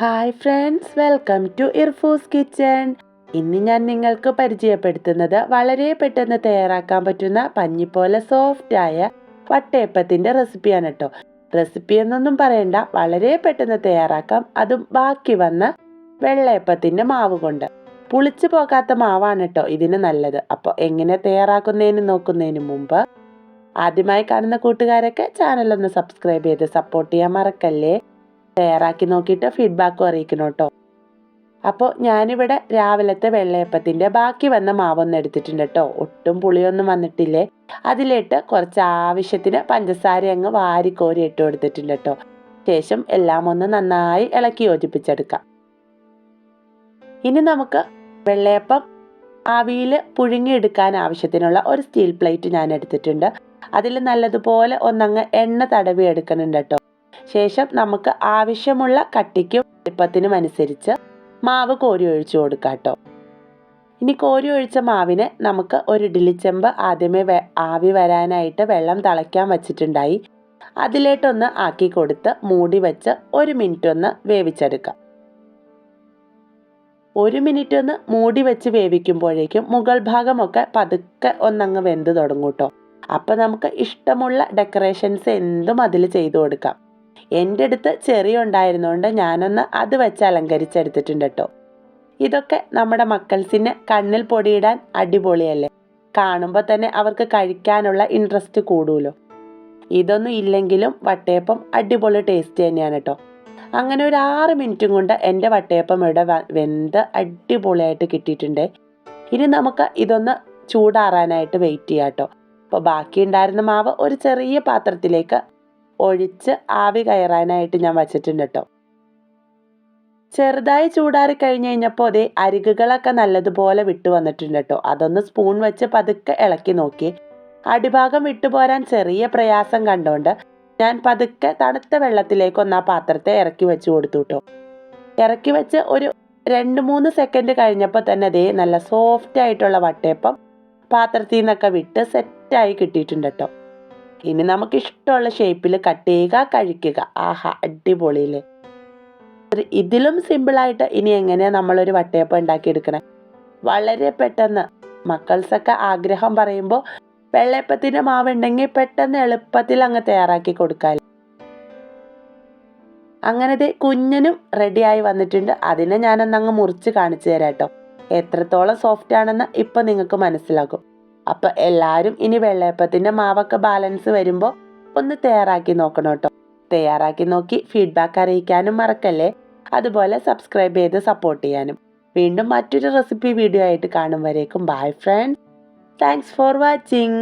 Hi friends welcome to Irfu's kitchen ഇന്ന് ഞാൻ നിങ്ങൾക്ക് പരിചയപ്പെടുത്തുന്നത് വളരെ പെട്ടെന്ന് തയ്യാറാക്കാൻ പറ്റുന്ന പഞ്ഞി പോലെ സോഫ്റ്റ് ആയ വട്ടയപ്പത്തിന്റെ റെസിപ്പിയാണ് കേട്ടോ റെസിപ്പി എന്നൊന്നും പറയണ്ട വളരെ പെട്ടെന്ന് തയ്യാറാക്കാം. അതും ബാക്കി വന്ന വെള്ളയപ്പത്തിന്റെ മാവ് കൊണ്ട്. പുളിച്ചു പോകാത്ത മാവാണ് കേട്ടോ ഇതിന് നല്ലത്. അപ്പോൾ എങ്ങനെ തയ്യാറാക്കുന്നതിന് നോക്കുന്നതിന് മുമ്പ് ആദ്യമായി കാണുന്ന കൂട്ടുകാരൊക്കെ ചാനലൊന്ന് സബ്സ്ക്രൈബ് ചെയ്ത് സപ്പോർട്ട് ചെയ്യാൻ മറക്കല്ലേ? തയ്യാറാക്കി നോക്കിയിട്ട് ഫീഡ്ബാക്കും അറിയിക്കണം കേട്ടോ. അപ്പോൾ ഞാനിവിടെ രാവിലത്തെ വെള്ളയപ്പത്തിന്റെ ബാക്കി വന്ന മാവൊന്നും എടുത്തിട്ടുണ്ട് കേട്ടോ. ഒട്ടും പുളിയൊന്നും വന്നിട്ടില്ലേ? അതിലിട്ട് കുറച്ച് ആവശ്യത്തിന് പഞ്ചസാര അങ്ങ് വാരിക്കോരി ഇട്ട് കൊടുത്തിട്ടുണ്ട് കേട്ടോ. ശേഷം എല്ലാം ഒന്ന് നന്നായി ഇളക്കി യോജിപ്പിച്ചെടുക്കാം. ഇനി നമുക്ക് വെള്ളയപ്പം ആവിയിൽ പുഴുങ്ങിയെടുക്കാൻ ആവശ്യത്തിനുള്ള ഒരു സ്റ്റീൽ പ്ലേറ്റ് ഞാൻ എടുത്തിട്ടുണ്ട്. അതിൽ നല്ലതുപോലെ ഒന്നങ്ങ് എണ്ണ തടവി എടുക്കുന്നുണ്ട് കേട്ടോ. ശേഷം നമുക്ക് ആവശ്യമുള്ള കട്ടിക്കും വലിപ്പത്തിനും അനുസരിച്ച് മാവ് കോരി ഒഴിച്ചു കൊടുക്കാം കേട്ടോ ഇനി കോരി ഒഴിച്ച മാവിന് നമുക്ക് ഒരു ഇഡ്ഡലിച്ചെമ്പ് ആദ്യമേ ആവി വരാനായിട്ട് വെള്ളം തിളയ്ക്കാൻ വച്ചിട്ടുണ്ടായി. അതിലേട്ടൊന്ന് ആക്കി കൊടുത്ത് മൂടി വെച്ച് ഒരു മിനിറ്റ് ഒന്ന് വേവിച്ചെടുക്കാം. ഒരു മിനിറ്റ് ഒന്ന് മൂടി വെച്ച് വേവിക്കുമ്പോഴേക്കും മുകൾ ഭാഗമൊക്കെ പതുക്കെ ഒന്നങ്ങ് വെന്ത് തുടങ്ങും അപ്പം നമുക്ക് ഇഷ്ടമുള്ള ഡെക്കറേഷൻസ് എന്തും അതിൽ ചെയ്തു കൊടുക്കാം. എന്റെ അടുത്ത് ചെറിയ ഉണ്ടായിരുന്നുകൊണ്ട് ഞാനൊന്ന് അത് വെച്ച് അലങ്കരിച്ചെടുത്തിട്ടുണ്ട് കേട്ടോ ഇതൊക്കെ നമ്മുടെ മക്കൾസിന് കണ്ണിൽ പൊടിയിടാൻ അടിപൊളിയല്ലേ? കാണുമ്പോൾ തന്നെ അവർക്ക് കഴിക്കാനുള്ള ഇൻട്രസ്റ്റ് കൂടുമല്ലോ ഇതൊന്നും ഇല്ലെങ്കിലും വട്ടയപ്പം അടിപൊളി ടേസ്റ്റ് തന്നെയാണ് കേട്ടോ അങ്ങനെ ഒരു ആറ് മിനിറ്റും കൊണ്ട് എന്റെ വട്ടയപ്പം ഇവിടെ വെന്ത് അടിപൊളിയായിട്ട് കിട്ടിയിട്ടുണ്ട്. ഇനി നമുക്ക് ഇതൊന്ന് ചൂടാറാനായിട്ട് വെയിറ്റ് ചെയ്യാം കേട്ടോ അപ്പോൾ ബാക്കി ഉണ്ടായിരുന്ന മാവ് ഒരു ചെറിയ പാത്രത്തിലേക്ക് ഒഴിച്ച് ആവി കയറാനായിട്ട് ഞാൻ വച്ചിട്ടുണ്ട് കേട്ടോ. ചെറുതായി ചൂടാറി കഴിഞ്ഞ് കഴിഞ്ഞപ്പോൾ അതേ അരികുകളൊക്കെ നല്ലതുപോലെ വിട്ടു വന്നിട്ടുണ്ട് കേട്ടോ. അതൊന്ന് സ്പൂൺ വെച്ച് പതുക്കെ ഇളക്കി നോക്കി. അടിഭാഗം വിട്ടുപോരാൻ ചെറിയ പ്രയാസം കണ്ടുകൊണ്ട് ഞാൻ പതുക്കെ തണുത്ത വെള്ളത്തിലേക്ക് ഒന്ന് ആ പാത്രത്തെ ഇറക്കി വെച്ച് കൊടുത്തു കേട്ടോ. ഇറക്കി വെച്ച് ഒരു രണ്ട് മൂന്ന് സെക്കൻഡ് കഴിഞ്ഞപ്പോൾ തന്നെ അതേ നല്ല സോഫ്റ്റ് ആയിട്ടുള്ള വട്ടയപ്പം പാത്രത്തിൽ നിന്നൊക്കെ വിട്ട് സെറ്റായി കിട്ടിയിട്ടുണ്ട് കേട്ടോ. ഇനി നമുക്ക് ഇഷ്ടമുള്ള ഷേപ്പിൽ കട്ട് ചെയ്യുക കഴിക്കുക ആഹാ അടിപൊളിയിൽ ഇതിലും സിമ്പിളായിട്ട് ഇനി എങ്ങനെയാണ് നമ്മളൊരു വട്ടയപ്പം ഉണ്ടാക്കിയെടുക്കണേ? വളരെ പെട്ടെന്ന്. മക്കൾസൊക്കെ ആഗ്രഹം പറയുമ്പോൾ വെള്ളയപ്പത്തിന്റെ മാവുണ്ടെങ്കിൽ പെട്ടെന്ന് എളുപ്പത്തിൽ അങ്ങ് തയ്യാറാക്കി കൊടുക്കാം അങ്ങനത്തെ കുഞ്ഞനും റെഡിയായി വന്നിട്ടുണ്ട്. അതിനെ ഞാനൊന്ന് അങ്ങ് മുറിച്ച് കാണിച്ചു തരാം കേട്ടോ. എത്രത്തോളം സോഫ്റ്റ് ആണെന്ന് ഇപ്പം നിങ്ങൾക്ക് മനസ്സിലാക്കും അപ്പം എല്ലാവരും ഇനി വെള്ളയപ്പത്തിന്റെ മാവൊക്കെ ബാലൻസ് വരുമ്പോൾ ഒന്ന് തയ്യാറാക്കി നോക്കണം കേട്ടോ. തയ്യാറാക്കി നോക്കി ഫീഡ്ബാക്ക് അറിയിക്കാനും മറക്കല്ലേ? അതുപോലെ സബ്സ്ക്രൈബ് ചെയ്ത് സപ്പോർട്ട് ചെയ്യാനും. വീണ്ടും മറ്റൊരു റെസിപ്പി വീഡിയോ ആയിട്ട് കാണും വരേക്കും. Bye friends thanks for watching